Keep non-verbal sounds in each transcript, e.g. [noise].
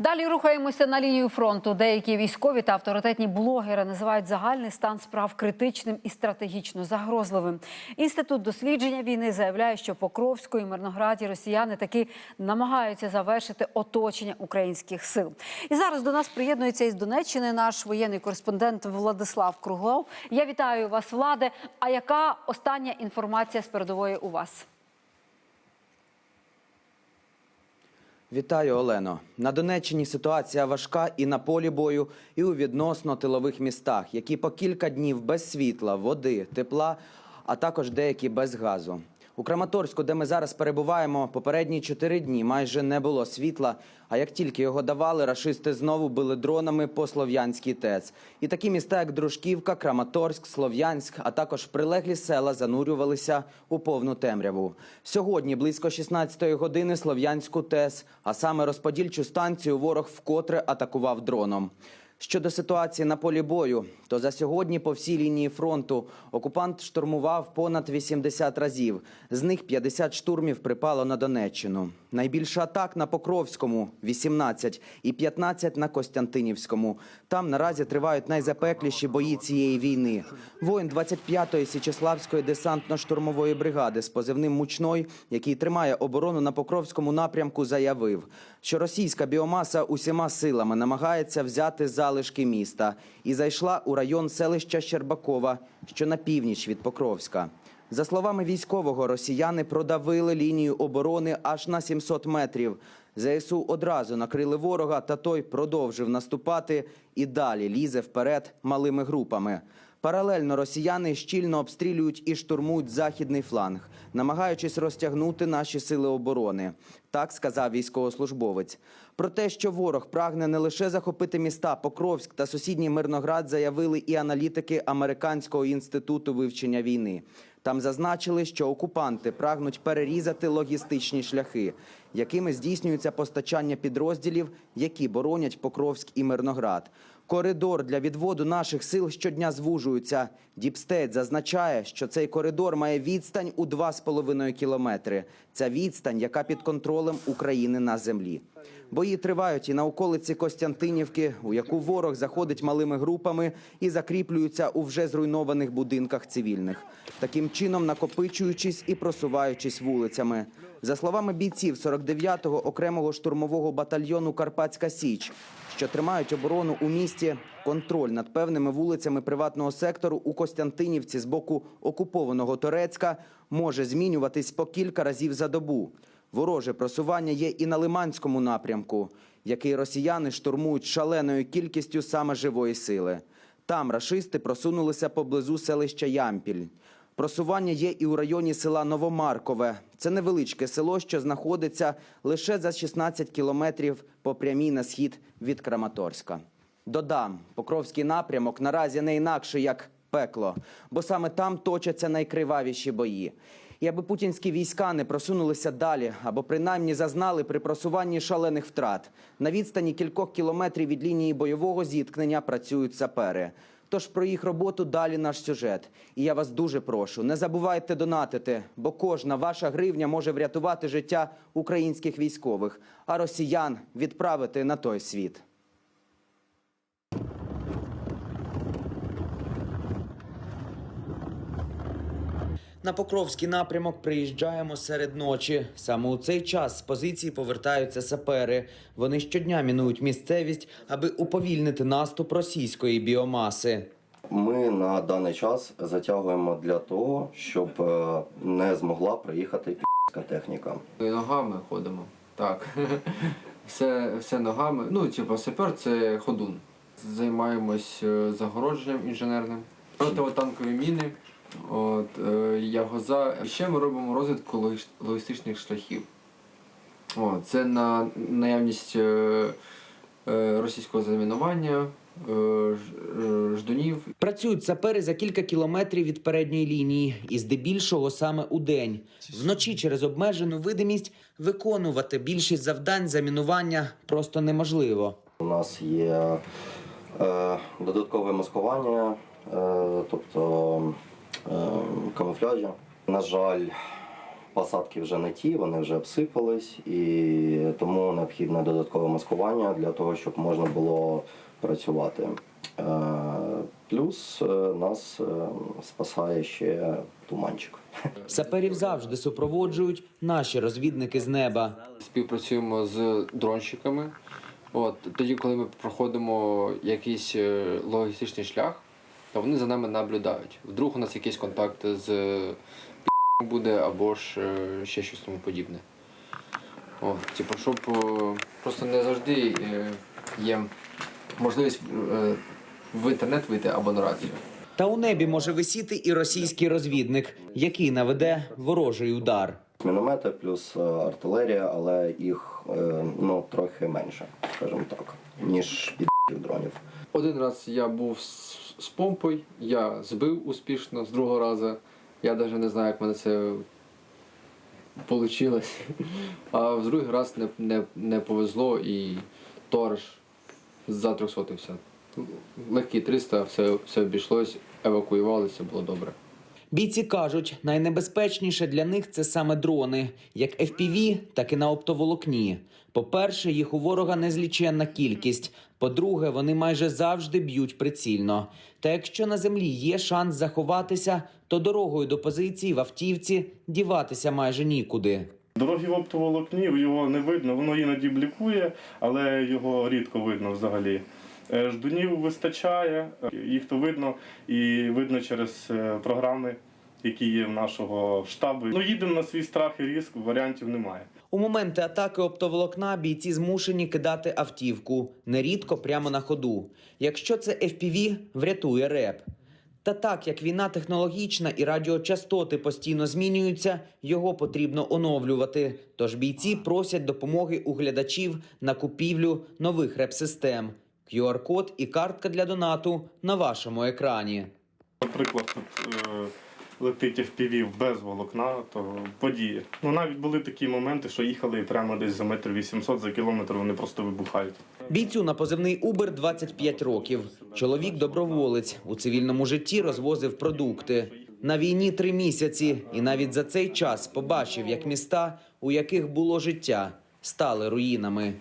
Далі рухаємося на лінію фронту. Деякі військові та авторитетні блогери називають загальний стан справ критичним і стратегічно загрозливим. Інститут дослідження війни заявляє, що Покровську і Мирнограді росіяни таки намагаються завершити оточення українських сил. І зараз до нас приєднується із Донеччини наш воєнний кореспондент Владислав Круглов. Я вітаю вас, владе. А яка остання інформація з передової у вас? Вітаю, Олено. На Донеччині ситуація важка і на полі бою, і у відносно тилових містах, які по кілька днів без світла, води, тепла, а також деякі без газу. У Краматорську, де ми зараз перебуваємо, попередні чотири дні майже не було світла. А як тільки його давали, рашисти знову били дронами по Слов'янській ТЕЦ. І такі міста, як Дружківка, Краматорськ, Слов'янськ, а також прилеглі села занурювалися у повну темряву. Сьогодні, близько 16-ї години, Слов'янську ТЕС, а саме розподільчу станцію, ворог вкотре атакував дроном. Щодо ситуації на полі бою, то за сьогодні по всій лінії фронту окупант штурмував понад 80 разів. З них 50 штурмів припало на Донеччину. Найбільше атак на Покровському 18 і 15 на Костянтинівському. Там наразі тривають найзапекліші бої цієї війни. Воїн 25-ї Січеславської десантно-штурмової бригади з позивним Мучной, який тримає оборону на Покровському напрямку, заявив, що російська біомаса усіма силами намагається взяти залишки міста і зайшла у район селища Щербакова, що на північ від Покровська. За словами військового, росіяни продавили лінію оборони аж на 700 метрів. ЗСУ одразу накрили ворога, та той продовжив наступати і далі лізе вперед малими групами. Паралельно росіяни щільно обстрілюють і штурмують західний фланг, намагаючись розтягнути наші сили оборони. Так сказав військовослужбовець. Про те, що ворог прагне не лише захопити міста Покровськ та сусідній Мирноград, заявили і аналітики Американського інституту вивчення війни. Там зазначили, що окупанти прагнуть перерізати логістичні шляхи, якими здійснюється постачання підрозділів, які боронять Покровськ і Мирноград. Коридор для відводу наших сил щодня звужується. Діпстейт зазначає, що цей коридор має відстань у 2,5 кілометри. Ця відстань, яка під контролем України на землі. Бої тривають і на околиці Костянтинівки, у яку ворог заходить малими групами і закріплюються у вже зруйнованих будинках цивільних, таким чином накопичуючись і просуваючись вулицями. За словами бійців 49-го окремого штурмового батальйону Карпатська Січ, що тримають оборону у місті, контроль над певними вулицями приватного сектору у Костянтинівці з боку окупованого Торецька може змінюватись по кілька разів за добу. Вороже просування є і на Лиманському напрямку, який росіяни штурмують шаленою кількістю саме живої сили. Там рашисти просунулися поблизу селища Ямпіль. Просування є і у районі села Новомаркове. Це невеличке село, що знаходиться лише за 16 кілометрів по прямій на схід від Краматорська. Додам, Покровський напрямок наразі не інакше як пекло, бо саме там точаться найкривавіші бої. І аби путінські війська не просунулися далі, або принаймні зазнали при просуванні шалених втрат. На відстані кількох кілометрів від лінії бойового зіткнення працюють сапери. Тож про їх роботу далі наш сюжет. І я вас дуже прошу, не забувайте донатити, бо кожна ваша гривня може врятувати життя українських військових, а росіян відправити на той світ. На Покровський напрямок приїжджаємо серед ночі. Саме у цей час з позиції повертаються сапери. Вони щодня мінують місцевість, аби уповільнити наступ російської біомаси. Ми на даний час затягуємо для того, щоб е, не змогла приїхати пі***ська техніка. Ногами ходимо. Так. [laughs] Все, все ногами. Ну, типу, сапер це ходун. Займаємось е, загородженням інженерним. Противотанкові міни, от, е, ягоза. Ще ми робимо розвідку логістичних шляхів. О, це на наявність е, е, російського замінування, е, е, ждунів Працюють сапери за кілька кілометрів від передньої лінії, і здебільшого саме у день. Вночі через обмежену видимість виконувати більшість завдань замінування просто неможливо. У нас є Е, Додаткове маскування, е, тобто е, камуфляжі. На жаль, посадки вже не ті, вони вже обсипались, і тому необхідне додаткове маскування для того, щоб можна було працювати. Е, Плюс е, нас е, спасає ще туманчик. Саперів завжди супроводжують наші розвідники з неба. Співпрацюємо з дронщиками. От тоді, коли ми проходимо якийсь е, логістичний шлях, то вони за нами наблюдають. Вдруг у нас якийсь контакт з пі***м буде або ж е, ще щось тому подібне. От, типу, щоб е, просто не завжди е, є можливість е, в інтернет вийти або на рацію. Та у небі може висіти і російський розвідник, який наведе ворожий удар. Міномети плюс е, артилерія, але їх е, ну, трохи менше, скажімо так, ніж під дронів. Один раз я був з, помпою, я збив успішно з другого разу. Я навіть не знаю, як в мене це вийшло. [laughs] А в другий раз не, не, не повезло і торж затрьохсотився. Легкі 300, все, все обійшлось, евакуювалися, було добре. Бійці кажуть, найнебезпечніше для них це саме дрони, як FPV, так і на оптоволокні. По-перше, їх у ворога незліченна кількість. По-друге, вони майже завжди б'ють прицільно. Та якщо на землі є шанс заховатися, то дорогою до позиції в автівці діватися майже нікуди. Дороги в оптоволокні, його не видно, воно іноді блікує, але його рідко видно взагалі. Е, Ждунів вистачає, е, їх то видно і видно через е, програми, які є в нашого штабу. Ну, їдемо на свій страх і ризик, варіантів немає. У моменти атаки оптоволокна бійці змушені кидати автівку, нерідко прямо на ходу. Якщо це FPV, врятує реп. Та так як війна технологічна і радіочастоти постійно змінюються, його потрібно оновлювати. Тож бійці просять допомоги у глядачів на купівлю нових реп-систем. QR-код і картка для донату на вашому екрані. Наприклад, тут е, летить FPV без волокна, то подіє. Ну навіть були такі моменти, що їхали і прямо десь за метр 800 за кілометр вони просто вибухають. Бійцю на позивний Убер 25 років. Чоловік доброволець у цивільному житті розвозив продукти. На війні три місяці, і навіть за цей час побачив, як міста, у яких було життя, стали руїнами.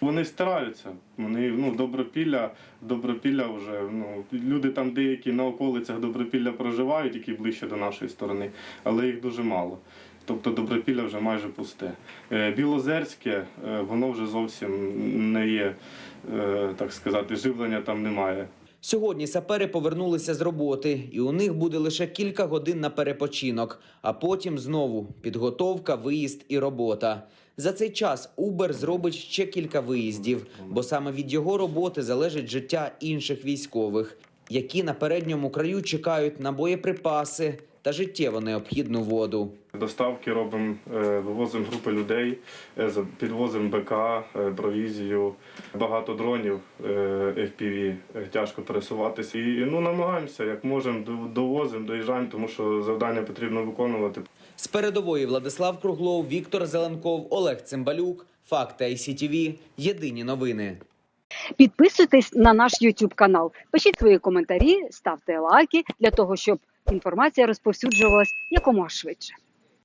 Вони стараються. Вони ну добропілля, добропілля вже ну люди там деякі на околицях добропілля проживають, які ближче до нашої сторони, але їх дуже мало. Тобто добропілля вже майже пусте. Е, Білозерське, е, воно вже зовсім не є, е, так сказати, живлення там немає. Сьогодні сапери повернулися з роботи, і у них буде лише кілька годин на перепочинок, а потім знову підготовка, виїзд і робота. За цей час Убер зробить ще кілька виїздів, бо саме від його роботи залежить життя інших військових, які на передньому краю чекають на боєприпаси та життєво необхідну воду. Доставки робимо, е, вивозимо групи людей, е, підвозимо БК, е, провізію, багато дронів FPV, тяжко пересуватися. І ну, намагаємося, як можемо, до- довозимо, доїжджаємо, тому що завдання потрібно виконувати. З передової Владислав Круглов, Віктор Зеленков, Олег Цимбалюк. Факти ICTV. Єдині новини. Підписуйтесь на наш YouTube канал, пишіть свої коментарі, ставте лайки для того, щоб інформація розповсюджувалась якомога швидше.